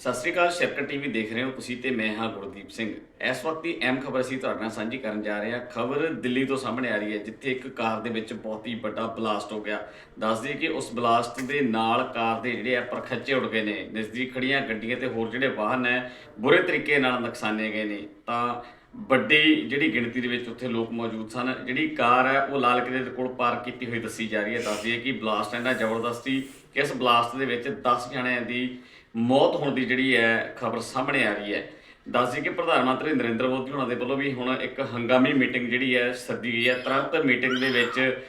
ਸਤਿ ਸ੍ਰੀ ਅਕਾਲ, ਸ਼ੈਪਟਰ TV ਦੇਖ ਰਹੇ ਹੋ ਤੁਸੀਂ ਤੇ ਮੈਂ ਹਾਂ ਗੁਰਦੀਪ ਸਿੰਘ। ਇਸ ਵਕਤ ਦੀ ਅਹਿਮ ਖਬਰ ਅਸੀਂ ਤੁਹਾਡੇ ਨਾਲ ਸਾਂਝੀ ਕਰਨ ਜਾ ਰਹੇ ਹਾਂ। ਖਬਰ ਦਿੱਲੀ ਤੋਂ ਸਾਹਮਣੇ ਆ ਰਹੀ ਹੈ, ਜਿੱਥੇ ਇੱਕ ਕਾਰ ਦੇ ਵਿੱਚ ਬਹੁਤ ਹੀ ਵੱਡਾ ਬਲਾਸਟ ਹੋ ਗਿਆ। ਦੱਸ ਦਈਏ ਕਿ ਉਸ ਬਲਾਸਟ ਦੇ ਨਾਲ ਕਾਰ ਦੇ ਜਿਹੜੇ ਆ ਪਰਖੱਚੇ ਉੱਡ ਗਏ ਨੇ। ਨਜ਼ਦੀਕ ਖੜੀਆਂ ਗੱਡੀਆਂ ਤੇ ਹੋਰ ਜਿਹੜੇ ਵਾਹਨ ਹੈ, ਬੁਰੇ ਤਰੀਕੇ ਨਾਲ ਨੁਕਸਾਨੇ ਗਏ ਨੇ। ਤਾਂ ਵੱਡੀ ਜਿਹੜੀ ਗਿਣਤੀ ਦੇ ਵਿੱਚ ਉੱਥੇ ਲੋਕ ਮੌਜੂਦ ਸਨ। ਜਿਹੜੀ ਕਾਰ ਹੈ, ਉਹ ਲਾਲ ਕਿਲੇ ਦੇ ਕੋਲ ਪਾਰਕ ਕੀਤੀ ਹੋਈ ਦੱਸੀ ਜਾ ਰਹੀ ਹੈ। ਦੱਸਦੀ ਹੈ ਕਿ ਬਲਾਸਟ ਇੰਨਾ ਜ਼ਬਰਦਸਤ ਸੀ ਕਿ ਇਸ ਬਲਾਸਟ ਦੇ ਵਿੱਚ 10 ਜਣਿਆਂ ਦੀ ਮੌਤ ਹੋਣ ਦੀ ਜਿਹੜੀ ਹੈ ਖਬਰ ਸਾਹਮਣੇ ਆ ਰਹੀ ਹੈ। ਦੱਸਦੀ ਕਿ ਪ੍ਰਧਾਨ ਮੰਤਰੀ ਨਰਿੰਦਰ ਮੋਦੀ ਉਹਨਾਂ ਦੇ ਵੱਲੋਂ ਵੀ ਹੁਣ ਇੱਕ ਹੰਗਾਮੀ ਮੀਟਿੰਗ ਜਿਹੜੀ ਹੈ ਸੱਦੀ ਗਈ ਹੈ। ਤੁਰੰਤ ਮੀਟਿੰਗ ਦੇ ਵਿੱਚ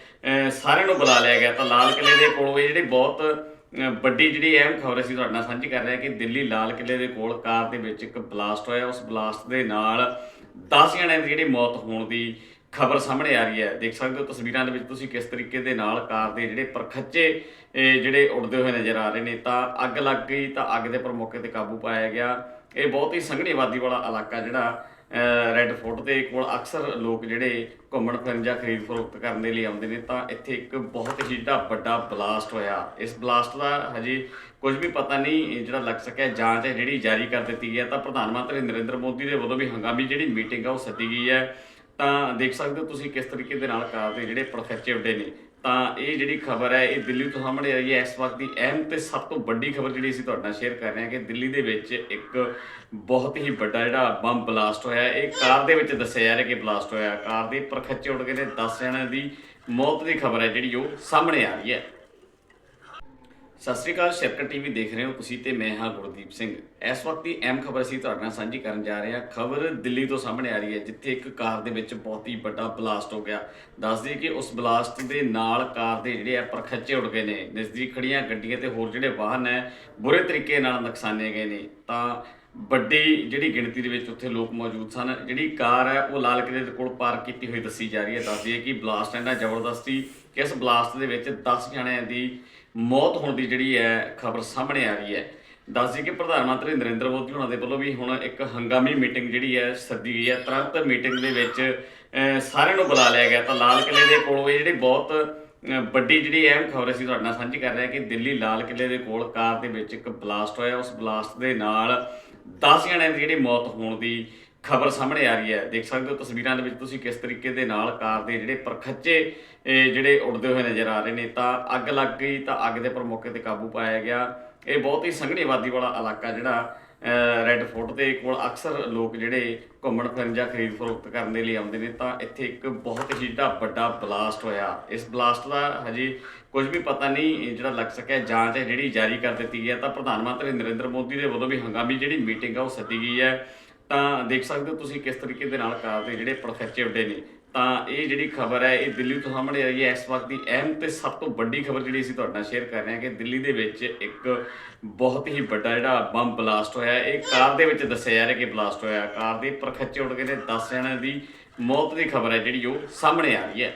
ਸਾਰਿਆਂ ਨੂੰ ਬੁਲਾ ਲਿਆ ਗਿਆ। ਤਾਂ ਲਾਲ ਕਿਲੇ ਦੇ ਕੋਲ ਇਹ ਜਿਹੜੀ ਬਹੁਤ ਵੱਡੀ ਜਿਹੜੀ ਅਹਿਮ ਖਬਰ ਅਸੀਂ ਤੁਹਾਡੇ ਨਾਲ ਸਾਂਝੀ ਕਰ ਰਹੇ ਹਾਂ ਕਿ ਦਿੱਲੀ ਲਾਲ ਕਿਲੇ ਦੇ ਕੋਲ ਕਾਰ ਦੇ ਵਿੱਚ ਇੱਕ ਬਲਾਸਟ ਹੋਇਆ। ਉਸ ਬਲਾਸਟ ਦੇ ਨਾਲ 10 ਜਣਿਆਂ ਦੀ ਜਿਹੜੀ ਮੌਤ ਹੋਣ ਦੀ ਖਬਰ ਸਾਹਮਣੇ ਆ ਰਹੀ ਹੈ। ਦੇਖ ਸਕਦੇ ਹੋ ਤਸਵੀਰਾਂ ਦੇ ਵਿੱਚ ਤੁਸੀਂ ਕਿਸ ਤਰੀਕੇ ਦੇ ਨਾਲ ਕਾਰ ਦੇ ਜਿਹੜੇ ਪਰਖੱਚੇ ਜਿਹੜੇ ਉੱਡਦੇ ਹੋਏ ਨਜ਼ਰ ਆ ਰਹੇ ਨੇ, ਤਾਂ ਅੱਗ ਲੱਗ ਗਈ, ਤਾਂ ਅੱਗ ਦੇ ਪਰ ਮੌਕੇ ਤੇ ਕਾਬੂ ਪਾਇਆ ਗਿਆ। ਇਹ ਬਹੁਤ ਹੀ ਸੰਘਣੀ ਆਬਾਦੀ ਵਾਲਾ ਇਲਾਕਾ ਜਿਹੜਾ ਰੈੱਡ ਫੋਰਟ ਦੇ ਕੋਲ ਅਕਸਰ ਲੋਕ ਜਿਹੜੇ ਘੁੰਮਣ ਫਿਰਨ ਜਾਂ ਖਰੀਦ ਫਰੋਖਤ ਕਰਨ ਦੇ ਲਈ ਆਉਂਦੇ ਨੇ, ਤਾਂ ਇੱਥੇ ਇੱਕ ਬਹੁਤ ਹੀ ਜਿਹੜਾ ਵੱਡਾ ਬਲਾਸਟ ਹੋਇਆ। ਇਸ ਬਲਾਸਟ ਦਾ ਹਜੇ ਕੁਝ ਵੀ ਪਤਾ ਨਹੀਂ ਜਿਹੜਾ ਲੱਗ ਸਕਿਆ, ਜਾਂਚ ਹੈ ਜਿਹੜੀ ਜਾਰੀ ਕਰ ਦਿੱਤੀ ਗਈ ਹੈ। ਤਾਂ ਪ੍ਰਧਾਨ ਮੰਤਰੀ ਨਰਿੰਦਰ ਮੋਦੀ ਦੇ ਵੱਲੋਂ ਵੀ ਹੰਗਾਮੀ ਜਿਹੜੀ ਮੀਟਿੰਗ ਆ, ਉਹ ਸੱਦੀ ਗਈ ਹੈ। ਤਾਂ ਦੇਖ ਸਕਦੇ ਹੋ ਤੁਸੀਂ ਕਿਸ ਤਰੀਕੇ ਦੇ ਨਾਲ ਕਾਰ ਦੇ ਜਿਹੜੇ ਪਰਖੱਚੇ ਉੱਡੇ ਨੇ। ਤਾਂ ਇਹ ਜਿਹੜੀ ਖਬਰ ਹੈ, ਇਹ ਦਿੱਲੀ ਤੋਂ ਸਾਹਮਣੇ ਆਈ ਹੈ। ਇਸ ਵਕਤ ਦੀ ਅਹਿਮ ਤੇ ਸਭ ਤੋਂ ਵੱਡੀ ਖਬਰ ਜਿਹੜੀ ਅਸੀਂ ਤੁਹਾਡੇ ਨਾਲ ਸ਼ੇਅਰ ਕਰ ਰਹੇ ਹਾਂ ਕਿ ਦਿੱਲੀ ਦੇ ਵਿੱਚ ਇੱਕ ਬਹੁਤ ਹੀ ਵੱਡਾ ਜਿਹੜਾ ਬੰਬ ਬਲਾਸਟ ਹੋਇਆ ਇਹ ਕਾਰ ਦੇ ਵਿੱਚ ਦੱਸਿਆ ਜਾ ਰਿਹਾ ਕਿ ਬਲਾਸਟ ਹੋਇਆ। ਕਾਰ ਦੇ ਪਰਖੱਚੇ ਉੱਡ ਗਏ ਨੇ। 10 ਜਣਿਆਂ ਦੀ ਮੌਤ ਦੀ ਖਬਰ ਹੈ ਜਿਹੜੀ ਉਹ ਸਾਹਮਣੇ ਆ ਰਹੀ ਹੈ। ਸਤਿ ਸ੍ਰੀ ਅਕਾਲ ਸ਼ੈਪਟਰ ਟੀਵੀ ਦੇਖ ਰਹੇ ਹੋ ਤੁਸੀਂ ਤੇ ਮੈਂ ਹਾਂ ਗੁਰਦੀਪ ਸਿੰਘ। ਇਸ ਵਕਤ ਦੀ ਅਹਿਮ ਖਬਰ ਅਸੀਂ ਤੁਹਾਡੇ ਨਾਲ ਸਾਂਝੀ ਕਰਨ ਜਾ ਰਹੇ ਹਾਂ। ਖਬਰ ਦਿੱਲੀ ਤੋਂ ਸਾਹਮਣੇ ਆ ਰਹੀ ਹੈ, ਜਿੱਥੇ ਇੱਕ ਕਾਰ ਦੇ ਵਿੱਚ ਬਹੁਤ ਹੀ ਵੱਡਾ ਬਲਾਸਟ ਹੋ ਗਿਆ। ਦੱਸ ਦਈਏ ਕਿ ਉਸ ਬਲਾਸਟ ਦੇ ਨਾਲ ਕਾਰ ਦੇ ਜਿਹੜੇ ਆ ਪਰਖੱਚੇ ਉੱਡ ਗਏ ਨੇ। ਨਜ਼ਦੀਕ ਖੜੀਆਂ ਗੱਡੀਆਂ ਤੇ ਹੋਰ ਜਿਹੜੇ ਵਾਹਨ ਹੈ, ਬੁਰੇ ਤਰੀਕੇ ਨਾਲ ਨੁਕਸਾਨੇ ਗਏ ਨੇ। ਤਾਂ ਵੱਡੀ ਜਿਹੜੀ ਗਿਣਤੀ ਦੇ ਵਿੱਚ ਉੱਥੇ ਲੋਕ ਮੌਜੂਦ ਸਨ। ਜਿਹੜੀ ਕਾਰ ਹੈ, ਉਹ ਲਾਲ ਕਿਲੇ ਦੇ ਕੋਲ ਪਾਰਕ ਕੀਤੀ ਹੋਈ ਦੱਸੀ ਜਾ ਰਹੀ ਹੈ। ਦੱਸਦੀ ਹੈ ਕਿ ਬਲਾਸਟ ਇੰਨਾ ਜ਼ਬਰਦਸਤ ਸੀ ਕਿ ਇਸ ਬਲਾਸਟ ਦੇ ਵਿੱਚ 10 ਜਣਿਆਂ ਦੀ ਮੌਤ ਹੋਣ ਦੀ ਜਿਹੜੀ ਹੈ ਖਬਰ ਸਾਹਮਣੇ ਆ ਰਹੀ ਹੈ। ਦੱਸ ਦਈਏ ਕਿ ਪ੍ਰਧਾਨ ਮੰਤਰੀ ਨਰਿੰਦਰ ਮੋਦੀ ਉਹਨਾਂ ਦੇ ਵੱਲੋਂ ਵੀ ਹੁਣ ਇੱਕ ਹੰਗਾਮੀ ਮੀਟਿੰਗ ਜਿਹੜੀ ਹੈ ਸੱਦੀ ਗਈ ਹੈ। ਤੁਰੰਤ ਮੀਟਿੰਗ ਦੇ ਵਿੱਚ ਸਾਰਿਆਂ ਨੂੰ ਬੁਲਾ ਲਿਆ ਗਿਆ। ਤਾਂ ਲਾਲ ਕਿਲੇ ਦੇ ਕੋਲ ਇਹ ਜਿਹੜੀ ਬਹੁਤ ਵੱਡੀ ਜਿਹੜੀ ਅਹਿਮ ਖਬਰ ਅਸੀਂ ਤੁਹਾਡੇ ਨਾਲ ਸਾਂਝੀ ਕਰ ਰਹੇ ਹਾਂ ਕਿ ਦਿੱਲੀ ਲਾਲ ਕਿਲੇ ਦੇ ਕੋਲ ਕਾਰ ਦੇ ਵਿੱਚ ਇੱਕ ਬਲਾਸਟ ਹੋਇਆ। ਉਸ ਬਲਾਸਟ ਦੇ ਨਾਲ 10 ਜਣਿਆਂ ਦੀ ਜਿਹੜੀ ਮੌਤ ਹੋਣ ਦੀ ਖਬਰ ਸਾਹਮਣੇ ਆ ਰਹੀ ਹੈ। ਦੇਖ ਸਕਦੇ ਹੋ ਤਸਵੀਰਾਂ ਦੇ ਵਿੱਚ ਤੁਸੀਂ ਕਿਸ ਤਰੀਕੇ ਦੇ ਨਾਲ ਕਾਰ ਦੇ ਜਿਹੜੇ ਪਰਖੱਚੇ ਜਿਹੜੇ ਉੱਡਦੇ ਹੋਏ ਨਜ਼ਰ ਆ ਰਹੇ ਨੇ, ਤਾਂ ਅੱਗ ਲੱਗ ਗਈ, ਤਾਂ ਅੱਗ ਦੇ ਪਰ ਮੌਕੇ ਤੇ ਕਾਬੂ ਪਾਇਆ ਗਿਆ। ਇਹ ਬਹੁਤ ਹੀ ਸੰਘਣੀ ਆਬਾਦੀ ਵਾਲਾ ਇਲਾਕਾ ਜਿਹੜਾ ਰੈੱਡ ਫੋਰਟ ਦੇ ਕੋਲ ਅਕਸਰ ਲੋਕ ਜਿਹੜੇ ਘੁੰਮਣ ਫਿਰਨ ਜਾਂ ਖਰੀਦ ਫਰੋਖਤ ਕਰਨ ਦੇ ਲਈ ਆਉਂਦੇ ਨੇ, ਤਾਂ ਇੱਥੇ ਇੱਕ ਬਹੁਤ ਹੀ ਜਿਹੜਾ ਵੱਡਾ ਬਲਾਸਟ ਹੋਇਆ। ਇਸ ਬਲਾਸਟ ਦਾ ਹਜੇ ਕੁਝ ਵੀ ਪਤਾ ਨਹੀਂ ਜਿਹੜਾ ਲੱਗ ਸਕਿਆ, ਜਾਂਚ ਹੈ ਜਿਹੜੀ ਜਾਰੀ ਕਰ ਦਿੱਤੀ ਗਈ ਹੈ। ਤਾਂ ਪ੍ਰਧਾਨ ਮੰਤਰੀ ਨਰਿੰਦਰ ਮੋਦੀ ਦੇ ਵੱਲੋਂ ਵੀ ਹੰਗਾਮੀ ਜਿਹੜੀ ਮੀਟਿੰਗ ਆ, ਉਹ ਸੱਦੀ ਗਈ ਹੈ। ਤਾਂ ਦੇਖ ਸਕਦੇ ਹੋ ਤੁਸੀਂ ਕਿਸ ਤਰੀਕੇ ਦੇ ਨਾਲ ਕਾਰ ਦੇ ਜਿਹੜੇ ਪਰਖੱਚੇ ਉੱਡੇ ਨੇ। ਤਾਂ ਇਹ ਜਿਹੜੀ ਖਬਰ ਹੈ, ਇਹ ਦਿੱਲੀ ਤੋਂ ਸਾਹਮਣੇ ਆਈ ਹੈ। ਇਸ ਵਕਤ ਦੀ ਅਹਿਮ ਤੇ ਸਭ ਤੋਂ ਵੱਡੀ ਖਬਰ ਜਿਹੜੀ ਅਸੀਂ ਤੁਹਾਡੇ ਨਾਲ ਸ਼ੇਅਰ ਕਰ ਰਹੇ ਹਾਂ ਕਿ ਦਿੱਲੀ ਦੇ ਵਿੱਚ ਇੱਕ ਬਹੁਤ ਹੀ ਵੱਡਾ ਜਿਹੜਾ ਬੰਬ ਬਲਾਸਟ ਹੋਇਆ ਇਹ ਕਾਰ ਦੇ ਵਿੱਚ ਦੱਸਿਆ ਜਾ ਰਿਹਾ ਕਿ ਬਲਾਸਟ ਹੋਇਆ। ਕਾਰ ਦੇ ਪਰਖੱਚੇ ਉੱਡ ਗਏ ਨੇ। 10 ਜਣਿਆਂ ਦੀ ਮੌਤ ਦੀ ਖਬਰ ਹੈ ਜਿਹੜੀ ਉਹ ਸਾਹਮਣੇ ਆ ਰਹੀ ਹੈ।